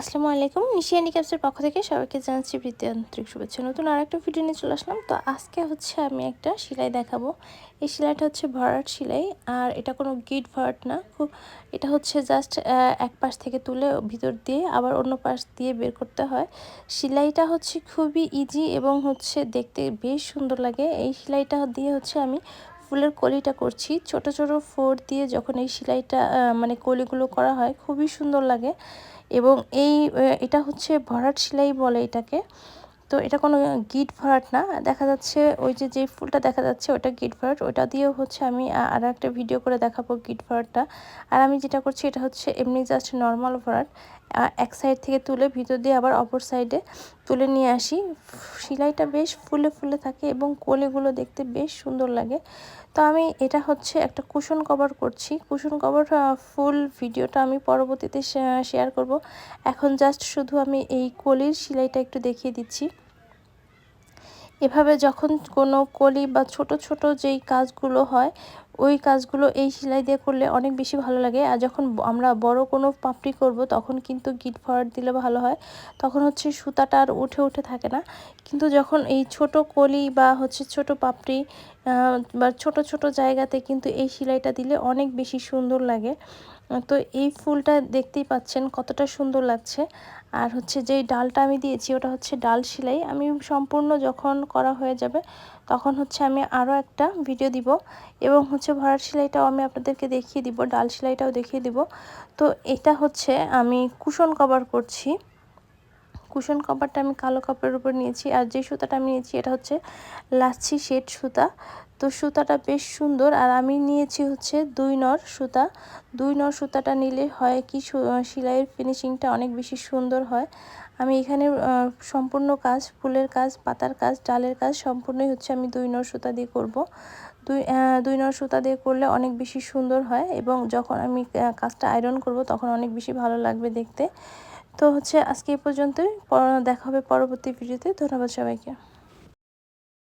আসসালামু আলাইকুম। নিশিয়ানি ক্যাপসের পক্ষ থেকে সবাইকে জানাচ্ছি প্রীতি আন্তরিক শুভেচ্ছা। নতুন আর একটা ভিডিও নিয়ে চলে আসলাম। তো আজকে হচ্ছে আমি একটা সেলাই দেখাবো। এই সেলাইটা হচ্ছে ভরাট সেলাই। আর এটা কোনো গিট ভরাট না। খুব এটা হচ্ছে জাস্ট এক পাশ থেকে তুলে ভিতর দিয়ে আবার অন্য পাশ দিয়ে বের করতে হয়। সেলাইটা হচ্ছে খুবই ইজি এবং হচ্ছে দেখতে বেশ সুন্দর লাগে। এই সেলাইটা দিয়ে হচ্ছে আমি ফুলের কলিটা করছি। ছোট ছোট ফোর দিয়ে যখন এই সেলাইটা মানে কলিগুলো করা হয়, খুবই সুন্দর লাগে। এবং এই এটা হচ্ছে ভরাট সেলাই বলে এটাকে। তো এটা কোনো গিট ভরাট না। দেখা যাচ্ছে ওই যে যে ফুলটা দেখা যাচ্ছে ওটা গিট ভরাট। ওটা দিয়েও হচ্ছে আমি আর একটা ভিডিও করে দেখাবো গিট ভরাটটা। আর আমি যেটা করছি, এটা হচ্ছে এমনি জাস্ট নর্মাল ভরাট। এক সাইড থেকে তুলে ভিতর দিয়ে আবার অপর সাইডে তুলে নিয়ে আসি। সেলাইটা বেশ ফুলে ফুলে থাকে এবং কোলেগুলো দেখতে বেশ সুন্দর লাগে। তো আমি এটা হচ্ছে একটা কুশন কভার করছি। কুশন কভার ফুল ভিডিওটা আমি পরবর্তীতে শেয়ার করব। এখন জাস্ট শুধু আমি এই কলির সেলাইটা একটু দেখিয়ে দিচ্ছি। এভাবে যখন কোনো কলি বা ছোট ছোট যেই কাজগুলো হয়, ওই কাজগুলো এই সেলাই দিয়ে করলে অনেক বেশি ভালো লাগে। আর যখন আমরা বড় কোনো পাপড়ি করব, তখন কিন্তু গিট ফরওয়ার্ড দিলে ভালো হয়। তখন হচ্ছে সুতাটা আর উঠে উঠে থাকে না। কিন্তু যখন এই ছোট কলি বা হচ্ছে ছোট পাপড়ি বা ছোট ছোট জায়গাতে কিন্তু এই সেলাইটা দিলে অনেক বেশি সুন্দর লাগে। তো এই ফুলটা দেখতেই পাচ্ছেন কতটা সুন্দর লাগছে। আর হচ্ছে যেই ডালটা আমি দিয়েছি, ওটা হচ্ছে ডাল সেলাই। আমি সম্পূর্ণ যখন করা হয়ে যাবে, তখন হচ্ছে আমি আরও একটা ভিডিও দিব এবং হচ্ছে ভরাট সেলাইটাও আমি আপনাদেরকে দেখিয়ে দিব, ডাল সেলাইটাও দেখিয়ে দিব। তো এটা হচ্ছে আমি কুশন কভার করছি। কুশন কভারটা আমি কালো কাপড়ের উপর নিয়েছি আর যে সুতাটা আমি নিয়েছি, এটা হচ্ছে লাচ্ছি শেড সুতা। তো সুতাটা বেশ সুন্দর আর আমি নিয়েছি হচ্ছে দুই নর সুতা। দুই নর সুতাটা নিলে হয় কি সেলাইয়ের ফিনিশিংটা অনেক বেশি সুন্দর হয়। আমি এখানে সম্পূর্ণ কাজ, ফুলের কাজ, পাতার কাজ, ডালের কাজ সম্পূর্ণই হচ্ছে আমি দুই নর সুতা দিয়ে করব। দুই দুই নর সুতা দিয়ে করলে অনেক বেশি সুন্দর হয় এবং যখন আমি কাজটা আয়রন করব তখন অনেক বেশি ভালো লাগবে দেখতে। তো হচ্ছে আজকে এই পর্যন্তই। দেখা হবে পরবর্তী ভিডিওতে ধন্যবাদ সবাইকে।